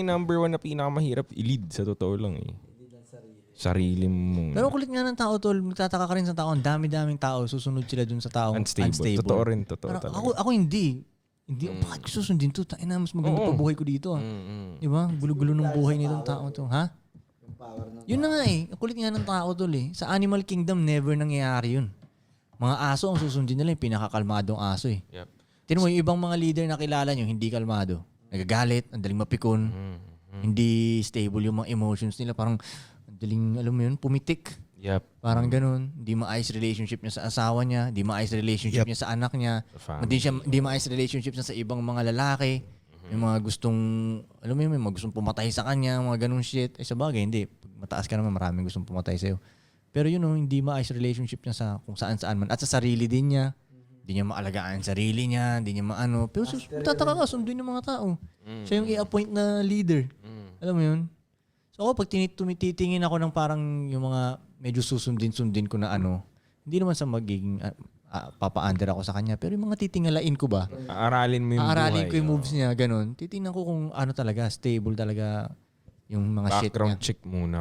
yung number one na pinakamahirap i-lead sa totoo lang eh. Sarili mo. muna. Pero kulit nga ng tao, tol. Magtataka ka rin sa tao. Ang dami-daming tao. Susunod sila dun sa tao. unstable. Totoo rin, totoo Parang talaga. ako, ako hindi. Hindi, mm. bakit ko susundin to? Ina, mas maganda pa buhay ko dito. Ah. Di ba? Gulo-gulo ng buhay nitong tao to. Ha? Yun na nga eh. Ang kulit nga ng tao tol eh. Sa Animal Kingdom, never nangyayari yun. Mga aso ang susundin nila yung pinakakalmadong aso eh. Yep. Tinan mo, yung ibang mga leader na kilala nyo, hindi kalmado. Nagagalit, ang daling mapikon, Mm, mm. hindi stable yung mga emotions nila. Parang, ang daling, alam mo yun, pumitik. Yep. Parang ganun. Hindi maayos relationship niya sa asawa niya, hindi maayos relationship Yep. niya sa anak niya, hindi siya hindi maayos relationship niya sa ibang mga lalaki. May mga gustong, alam mo yun, may mga gustong pumatay sa kanya, mga ganung shit. Eh sa bagay, hindi. Pag mataas ka naman, maraming gustong pumatay sa'yo. Pero yun know, hindi maayos relationship niya sa kung saan saan man. At sa sarili din niya. Hindi niya maalagaan ang sarili niya, hindi niya maano. Pero sus, tataka ka, sunduin ng mga tao. Siya yung i-appoint na leader. Mm. Alam mo yun? So ako, pag tumititingin ako ng parang yung mga medyo susundin-sundin ko na ano, hindi naman sa magiging ah, ah, papa-under ako sa kanya. Pero yung mga titingalain ko ba, Aaralin mo yung aaralin buhay. ko yung oh. moves niya, ganun. Titingnan ko kung ano talaga, stable talaga yung mga shit niya. Background check muna.